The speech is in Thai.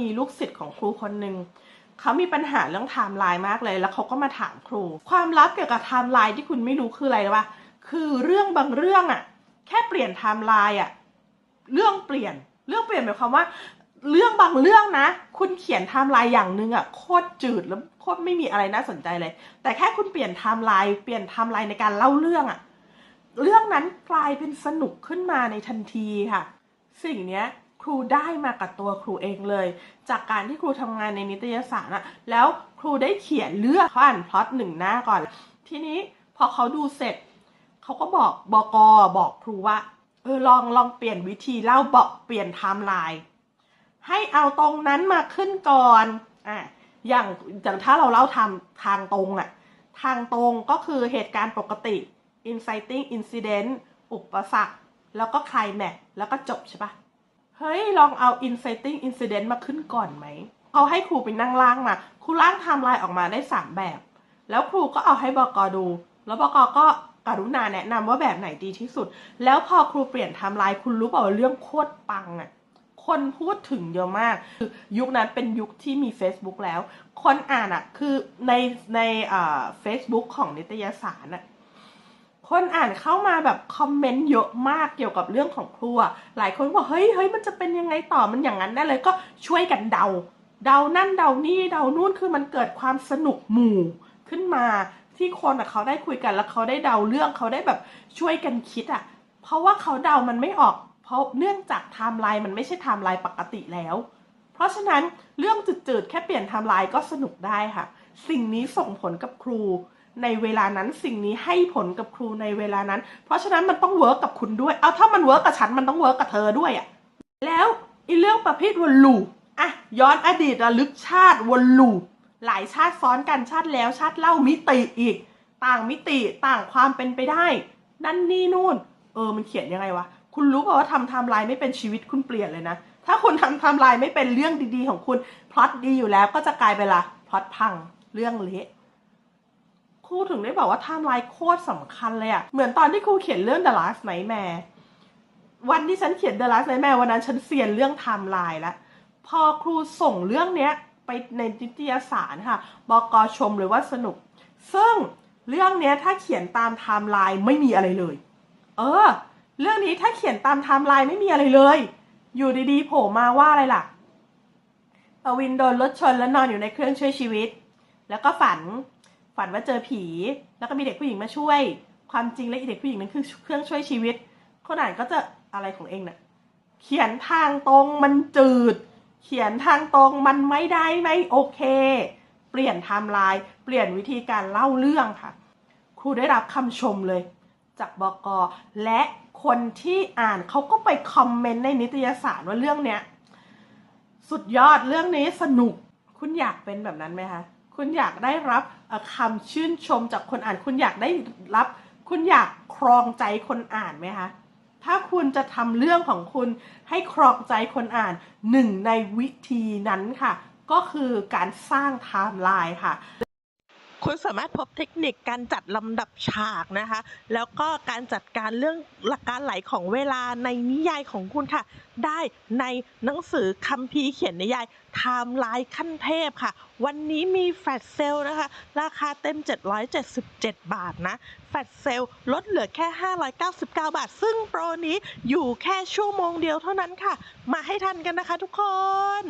มีลูกศิษย์ของครูคนหนึ่งเขามีปัญหาเรื่องไทม์ไลน์มากเลย แล้วเขาก็มาถามครู ความลับเกี่ยวกับไทม์ไลน์ที่คุณไม่รู้คืออะไรวะคือเรื่องบางเรื่องอะแค่เปลี่ยนไทม์ไลน์อะเรื่องเปลี่ยน เรื่องเปลี่ยนหมายความว่า เรื่องบางเรื่องนะ คุณเขียนไทม์ไลน์อย่างหนึ่งอะโคตรจืดแล้วโคตรไม่มีอะไรน่าสนใจเลย แต่แค่คุณเปลี่ยนไทม์ไลน์เปลี่ยนไทม์ไลน์ในการเล่าเรื่องอะเรื่องนั้นกลายเป็นสนุกขึ้นมาในทันทีค่ะ สิ่งเนี้ย ครูได้มากับตัวครูเองเลย จากการที่ครูทำงานในนิตยสารอะแล้วครูได้เขียนเรื่องเขาอ่านพล็อตหนึ่งหน้าก่อน ทีนี้พอเขาดูเสร็จ เขาก็บอกบอกอบอกครูว่าเออลองลองเปลี่ยนวิธีเล่าบอกเปลี่ยนไทม์ไลน์ให้เอาตรงนั้นมาขึ้นก่อนอะอย่างอย่างถ้าเราเล่าทางทางตรงอะทางตรงก็คือเหตุการณ์ปกติ inciting incident อุปสรรค แล้วก็ climax แล้วก็จบใช่ปะ เฮ้ย ลองเอา inciting incident มาขึ้นก่อนไหมเขาให้ครูไปนั่งล่างมา ครูล่างไทม์ไลน์ออกมาได้สามแบบ แล้วครูก็เอาให้บกดู แล้วบกก็กรุณาแนะนำว่าแบบไหนดีที่สุด แล้วพอครูเปลี่ยนไทม์ไลน์คุณรู้เปล่าเรื่องโคตรปังอะคนพูดถึงเยอะมาก คือยุคนั้นเป็นยุคที่มี Facebook แล้ว คนอ่านอะคือในในอ่า Facebook ของนิตยสารอะ คนอ่านเข้ามาแบบคอมเมนต์เยอะมากเกี่ยวกับเรื่องของครัว หลายคนบอกเฮ้ยเฮ้ยมันจะเป็นยังไงต่อมันอย่างนั้นได้เลยก็ช่วยกันเดา เดานั่นเดานี่เดานู่นคือมันเกิดความสนุกหมู่ขึ้นมาที่คนอะเขาได้คุยกันแล้วเขาได้เดาเรื่องเขาได้แบบช่วยกันคิดอะ เพราะว่าเขาเดามันไม่ออก เพราะเนื่องจากไทม์ไลน์มันไม่ใช่ไทม์ไลน์ปกติแล้ว เพราะฉะนั้นเรื่องจืดๆแค่เปลี่ยนไทม์ไลน์ก็สนุกได้ค่ะ สิ่งนี้ส่งผลกับครู ในเวลานั้นสิ่งนี้ให้ผลกับครูในเวลานั้น เพราะฉะนั้นมันต้องเวิร์กกับคุณด้วย เอาถ้ามันเวิร์กกับฉันมันต้องเวิร์กกับเธอด้วยอะแล้วอีเรื่องประเภทวนลูปอะย้อนอดีตระลึกชาติวนลูปหลายชาติซ้อนกันชาติแล้วชาติเล่ามิติอีก ต่างมิติต่างความเป็นไปได้ นั่นนี่นู่น เออมันเขียนยังไงวะคุณรู้ป่าว่าทำไทม์ไลน์ไม่เป็นชีวิตคุณเปลี่ยนเลยนะ ถ้าคุณทำไทม์ไลน์ไม่เป็นเรื่องดีๆ ของคุณพล็อตดีอยู่แล้วก็จะกลายเป็นละพล็อตพังเรื่องเละ ครูถึงได้บอกว่าไทม์ไลน์โคตรสำคัญเลยอะเหมือนตอนที่ครูเขียนเรื่อง The Last Nightmare วันที่ฉันเขียน The Last Nightmare วันนั้นฉันเซียนเรื่องไทม์ไลน์แล้วพอครูส่งเรื่องเนี้ยไปในนิตยสารค่ะบกชมเลยว่าสนุก ซึ่งเรื่องเนี้ยถ้าเขียนตามไทม์ไลน์ไม่มีอะไรเลย เออ เรื่องนี้ถ้าเขียนตามไทม์ไลน์ไม่มีอะไรเลย อยู่ดีๆโผล่มาว่าอะไรล่ะปวินโดนรถชนแล้วนอนอยู่ในเครื่องช่วยชีวิต แล้วก็ฝัน ฝันว่าเจอผี แล้วก็มีเด็กผู้หญิงมาช่วย ความจริงแล้วอีเด็กผู้หญิงนั้นคือเครื่องช่วยชีวิตคนอ่านก็จะอะไรของเองน่ะเขียนทางตรงมันจืด เขียนทางตรงมันไม่ได้ไม่โอเค เปลี่ยนไทม์ไลน์เปลี่ยนวิธีการเล่าเรื่องค่ะครูได้รับคำชมเลย จากบกและคนที่อ่านเขาก็ไปคอมเมนต์ในนิตยสารว่าเรื่องเนี้ย สุดยอดเรื่องนี้สนุก คุณอยากเป็นแบบนั้นไหมคะ คุณอยากได้รับเอ่อคำชื่นชมจากคนอ่าน คุณอยากได้รับ คุณอยากครองใจคนอ่านไหมคะถ้าคุณจะทำเรื่องของคุณให้ครองใจคนอ่านหนึ่งในวิธีนั้นค่ะ ก็คือการสร้างไทม์ไลน์ค่ะ คุณสามารถพบเทคนิคการจัดลำดับฉากนะคะ แล้วก็การจัดการเรื่องหลักการไหลของเวลาในนิยายของคุณค่ะ ได้ในหนังสือคัมภีร์เขียนนิยายไทม์ไลน์ขั้นเทพค่ะ วันนี้มีแฟลชเซลนะคะ ราคาเต็ม 777 บาทนะ แฟลชเซลลดเหลือแค่ 599 บาท ซึ่งโปรนี้อยู่แค่ชั่วโมงเดียวเท่านั้นค่ะ มาให้ทันกันนะคะทุกคน